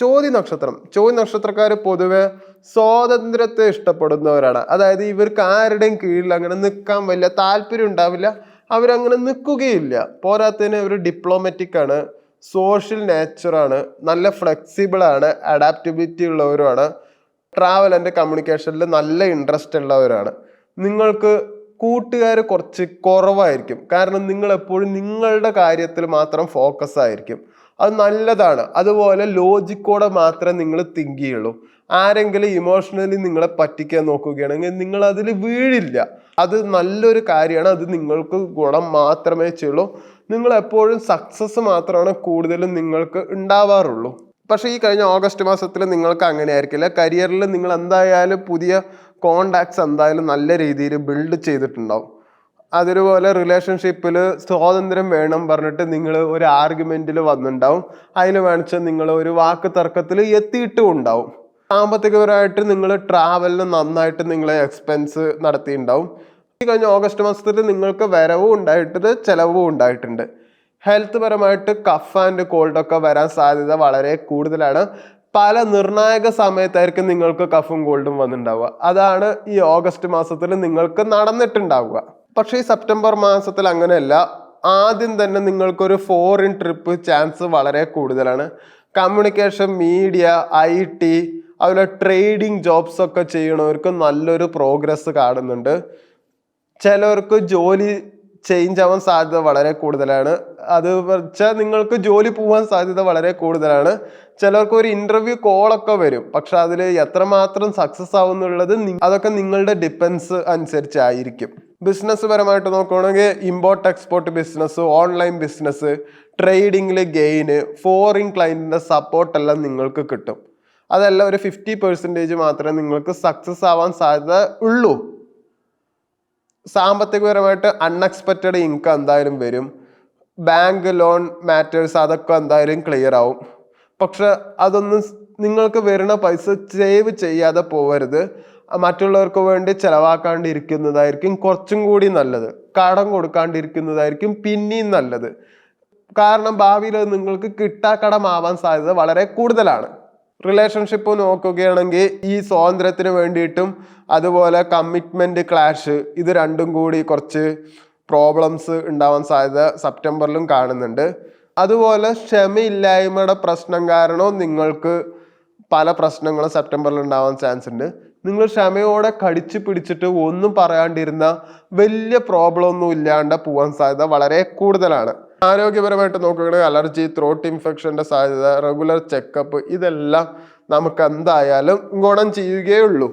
ചോതി നക്ഷത്രം. ചോതി നക്ഷത്രക്കാർ പൊതുവെ സ്വാതന്ത്ര്യത്തെ ഇഷ്ടപ്പെടുന്നവരാണ്. അതായത് ഇവർക്ക് ആരുടെയും കീഴിൽ അങ്ങനെ നിൽക്കാൻ വലിയ താല്പര്യം ഉണ്ടാവില്ല. അവരങ്ങനെ നിൽക്കുകയില്ല പോരാത്തതിന് അവർ ഡിപ്ലോമാറ്റിക് ആണ്. സോഷ്യൽ നേച്ചറാണ് നല്ല ഫ്ലെക്സിബിൾ ആണ്. അഡാപ്റ്റബിലിറ്റി ഉള്ളവരുമാണ്. ട്രാവൽ ആൻഡ് കമ്മ്യൂണിക്കേഷനിൽ നല്ല ഇൻട്രസ്റ്റ് ഉള്ളവരാണ്. നിങ്ങൾക്ക് കൂട്ടുകാർ കുറച്ച് കുറവായിരിക്കും. കാരണം നിങ്ങൾ എപ്പോഴും നിങ്ങളുടെ കാര്യത്തിൽ മാത്രം ഫോക്കസ് ആയിരിക്കും. അത് നല്ലതാണ്. അതുപോലെ ലോജിക്കോടെ മാത്രമേ നിങ്ങൾ തിങ്ക് ചെയ്യുള്ളൂ. ആരെങ്കിലും ഇമോഷണലി നിങ്ങളെ പറ്റിക്കാൻ നോക്കുകയാണെങ്കിൽ നിങ്ങൾ അതിൽ വീഴില്ല. അത് നല്ലൊരു കാര്യമാണ്. അത് നിങ്ങൾക്ക് ഗുണം മാത്രമേ ചെയ്യുള്ളൂ. നിങ്ങൾ എപ്പോഴും സക്സസ് മാത്രമാണ് കൂടുതലും നിങ്ങൾക്ക് ഉണ്ടാവാറുള്ളൂ. പക്ഷേ ഈ കഴിഞ്ഞ ഓഗസ്റ്റ് മാസത്തിൽ നിങ്ങൾക്ക് അങ്ങനെ ആയിരിക്കില്ല. കരിയറിൽ നിങ്ങൾ എന്തായാലും പുതിയ കോണ്ടാക്ട്സ് എന്തായാലും നല്ല രീതിയിൽ ബിൽഡ് ചെയ്തിട്ടുണ്ടാവും. അതുപോലെ റിലേഷൻഷിപ്പിൽ സ്വാതന്ത്ര്യം വേണം പറഞ്ഞിട്ട് നിങ്ങൾ ഒരു ആർഗ്യുമെന്റിൽ വന്നിട്ടുണ്ടാവും അതിൽ വേണിച്ച് നിങ്ങൾ ഒരു വാക്ക് തർക്കത്തിൽ എത്തിയിട്ടും ഉണ്ടാവും. സാമ്പത്തികപരമായിട്ട് നിങ്ങൾ ട്രാവലിന് നന്നായിട്ട് നിങ്ങൾ എക്സ്പെൻസ് നടത്തിയിട്ടുണ്ടാവും ഈ കഴിഞ്ഞ ഓഗസ്റ്റ് മാസത്തിൽ നിങ്ങൾക്ക് വരവും ഉണ്ടായിട്ടുണ്ട് ചിലവും ഉണ്ടായിട്ടുണ്ട്. ഹെൽത്ത് പരമായിട്ട് കഫ് ആൻഡ് കോൾഡ് ഒക്കെ വരാൻ സാധ്യത വളരെ കൂടുതലാണ്. പല നിർണായക സമയത്തായിരിക്കും നിങ്ങൾക്ക് കഫും കോൾഡും വന്നിട്ടുണ്ടാവുക അതാണ് ഈ ഓഗസ്റ്റ് മാസത്തിൽ നിങ്ങൾക്ക് നടന്നിട്ടുണ്ടാവുക. പക്ഷേ ഈ സെപ്റ്റംബർ മാസത്തിൽ അങ്ങനെയല്ല. ആദ്യം തന്നെ നിങ്ങൾക്കൊരു ഫോറിൻ ട്രിപ്പ് ചാൻസ് വളരെ കൂടുതലാണ്. കമ്മ്യൂണിക്കേഷൻ മീഡിയ ഐ ടി അതുപോലെ ട്രേഡിംഗ് ജോബ്സ് ഒക്കെ ചെയ്യണവർക്ക് നല്ലൊരു പ്രോഗ്രസ് കാണുന്നുണ്ട്. ചിലവർക്ക് ജോലി ചേഞ്ച് ആവാൻ സാധ്യത വളരെ കൂടുതലാണ്. അത് വെച്ചാൽ നിങ്ങൾക്ക് ജോലി പോകാൻ സാധ്യത വളരെ കൂടുതലാണ്. ചിലർക്ക് ഒരു ഇന്റർവ്യൂ കോളൊക്കെ വരും. പക്ഷെ അതിൽ എത്രമാത്രം സക്സസ് ആവുന്നുള്ളത് അതൊക്കെ നിങ്ങളുടെ ഡിപ്പെൻസ് അനുസരിച്ചായിരിക്കും. ബിസിനസ് പരമായിട്ട് നോക്കുകയാണെങ്കിൽ import export business online business ട്രേഡിങ്ങിൽ gain foreign ക്ലയന്റിന്റെ സപ്പോർട്ടെല്ലാം നിങ്ങൾക്ക് കിട്ടും. അതെല്ലാം ഒരു ഫിഫ്റ്റി പെർസെന്റേജ് മാത്രമേ നിങ്ങൾക്ക് സക്സസ് ആവാൻ സാധ്യത ഉള്ളൂ. സാമ്പത്തികപരമായിട്ട് അൺഎക്സ്പെക്റ്റഡ് ഇൻകം എന്തായാലും വരും. ബാങ്ക് ലോൺ മാറ്റേഴ്സ് അതൊക്കെ എന്തായാലും ക്ലിയർ ആവും. പക്ഷെ അതൊന്നും നിങ്ങൾക്ക് വരുന്ന പൈസ സേവ് ചെയ്യാതെ പോവരുത്. മറ്റുള്ളവർക്ക് വേണ്ടി ചെലവാക്കാണ്ടിരിക്കുന്നതായിരിക്കും കുറച്ചും കൂടി നല്ലത്. കടം കൊടുക്കാണ്ടിരിക്കുന്നതായിരിക്കും പിന്നെയും നല്ലത്. കാരണം ഭാവിയിൽ നിങ്ങൾക്ക് കിട്ടാക്കടമാവാൻ സാധ്യത വളരെ കൂടുതലാണ്. റിലേഷൻഷിപ്പ് നോക്കുകയാണെങ്കിൽ ഈ സ്വാതന്ത്ര്യത്തിന് വേണ്ടിയിട്ടും അതുപോലെ കമ്മിറ്റ്മെന്റ് ക്ലാഷ് ഇത് രണ്ടും കൂടി കുറച്ച് പ്രോബ്ലംസ് ഉണ്ടാവാൻ സാധ്യത സെപ്റ്റംബറിലും കാണുന്നുണ്ട്. അതുപോലെ ക്ഷമയില്ലായ്മയുടെ പ്രശ്നം കാരണവും നിങ്ങൾക്ക് പല പ്രശ്നങ്ങളും സെപ്റ്റംബറിൽ ഉണ്ടാവാൻ ചാൻസ് ഉണ്ട്. നിങ്ങൾ ക്ഷമയോടെ കടിച്ചു പിടിച്ചിട്ട് ഒന്നും പറയാണ്ടിരുന്ന വലിയ പ്രോബ്ലം ഒന്നും ഇല്ലാണ്ട് പോകാൻ സാധ്യത വളരെ കൂടുതലാണ്. ആരോഗ്യപരമായിട്ട് നോക്കുകയാണെങ്കിൽ അലർജി ത്രോട്ട് ഇൻഫെക്ഷന്റെ സാധ്യത റെഗുലർ ചെക്കപ്പ് ഇതെല്ലാം നമുക്ക് എന്തായാലും ഗുണം ചെയ്യുകയുള്ളൂ.